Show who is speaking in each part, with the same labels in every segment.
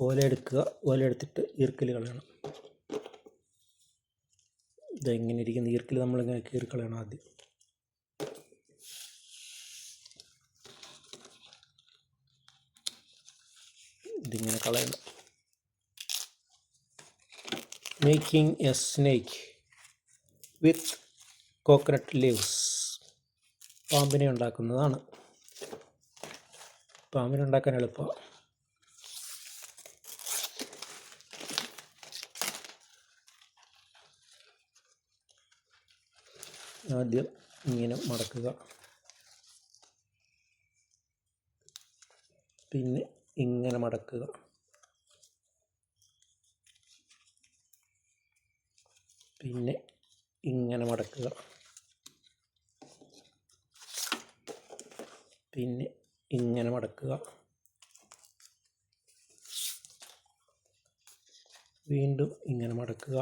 Speaker 1: ഓല എടുക്കുക. ഓല എടുത്തിട്ട് ഈർക്കൽ കളയണം. ഇതെങ്ങനെ ഇരിക്കുന്ന? ഈർക്കൽ നമ്മളിങ്ങനെ കീറി കളയണം ആദ്യം. ഇതിങ്ങനെ കളയണം. Making a snake with coconut leaves പാമ്പിനെ ഉണ്ടാക്കുന്നതാണ്. പാമ്പിനെ ഉണ്ടാക്കാൻ എളുപ്പമാണ്. ആദ്യം ഇങ്ങനെ മടക്കുക. പിന്നെ ഇങ്ങനെ മടക്കുക. പിന്നെ ഇങ്ങനെ മടക്കുക. പിന്നെ ഇങ്ങനെ മടക്കുക. വീണ്ടും ഇങ്ങനെ മടക്കുക.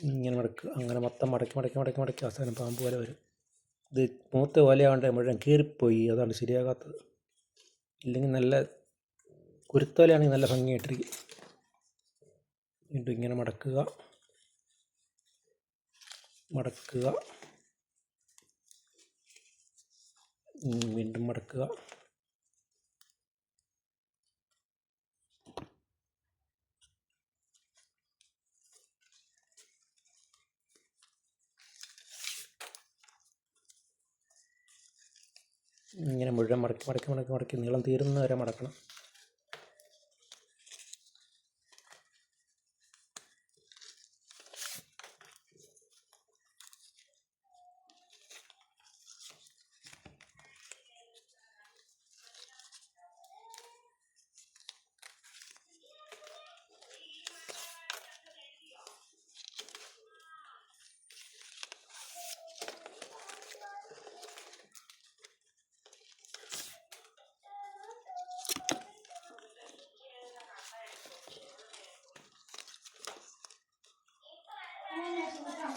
Speaker 1: ഇങ്ങനെ മടക്കുക അങ്ങനെ മൊത്തം മടക്കി മടക്കി മടക്കി മടക്കി അവസാനം പാമ്പ് പോലെ വരും. ഇത് മൂത്ത ഓലയാണ്ട് മുഴുവൻ കീറിപ്പോയി അതാണ് ശരിയാകാത്തത്. ഇല്ലെങ്കിൽ നല്ല കുരുത്തോലയാണെങ്കിൽ നല്ല ഭംഗിയായിട്ടിരിക്കും. വീണ്ടും ഇങ്ങനെ മടക്കുക. മടക്കുക. വീണ്ടും മടക്കുക. ഇങ്ങനെ മുഴുവൻ മടക്കി മടക്കി മടക്കി മടക്കി നീളം തീരുന്ന വരെ മടക്കണം.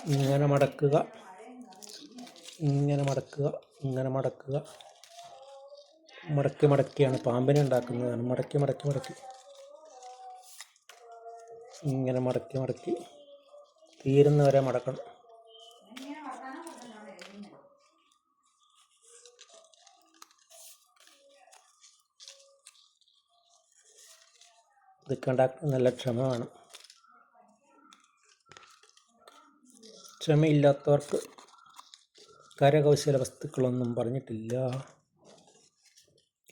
Speaker 1: ഇങ്ങനെ മടക്കുക. ഇങ്ങനെ മടക്കുക. ഇങ്ങനെ മടക്കുക. മടക്കി മടക്കിയാണ് പാമ്പിനെ ഉണ്ടാക്കുന്നതാണ്. മടക്കി മടക്കി മടക്കി. ഇങ്ങനെ മടക്കി മടക്കി. തീരുന്ന വരെ മടക്കണം. ഇത് ഉണ്ടാക്കാൻ നല്ല ക്ഷമ വേണം. ക്ഷമയില്ലാത്തവർക്ക് കരകൗശല വസ്തുക്കളൊന്നും പറഞ്ഞിട്ടില്ല.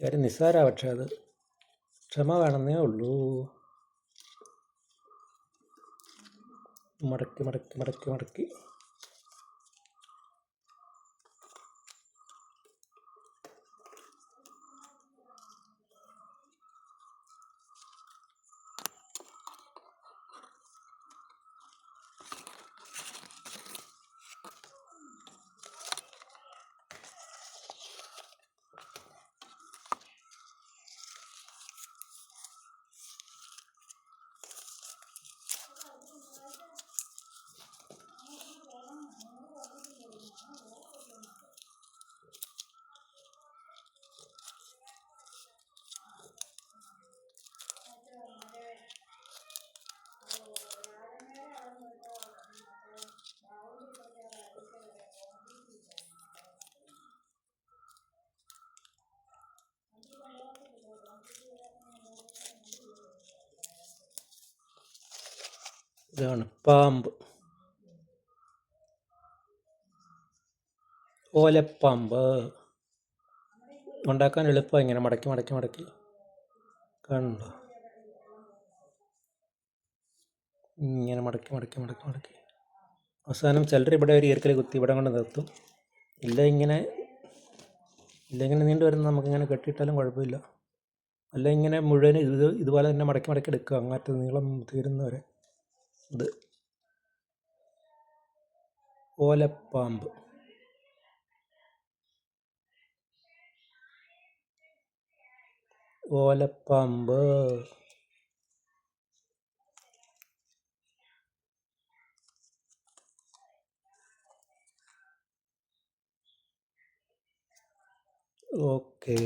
Speaker 1: കാര്യം നിസ്സാര പക്ഷേ അത് ക്ഷമ വേണമെന്നേ ഉള്ളൂ. മടക്കി മടക്കി മടക്കി മടക്കി. ഇതാണ് പാമ്പ്. ഓലപ്പാമ്പ്. ഉണ്ടാക്കാൻ എളുപ്പമാണ് ഇങ്ങനെ മടക്കി മടക്കി മടക്കി. കണ്ടോ? ഇങ്ങനെ മടക്കി മടക്കി മടക്കി മടക്കി. അവസാനം ചിലർ ഇവിടെ ഒരു ഈർക്കൽ കുത്തി ഇവിടെ കൊണ്ട് നിർത്തും. ഇല്ല ഇങ്ങനെ ഇല്ല ഇങ്ങനെ നീണ്ടു വരുന്ന നമുക്കിങ്ങനെ കെട്ടിയിട്ടാലും കുഴപ്പമില്ല. അല്ല ഇങ്ങനെ മുഴുവൻ ഇത് ഇതുപോലെ തന്നെ മടക്കി മടക്കി എടുക്കുക അങ്ങനത്തെ നീളം തീരുന്നവരെ. ഇത്. ഓലപ്പാമ്പ്. ഓലപ്പാമ്പ്. ഓക്കേ.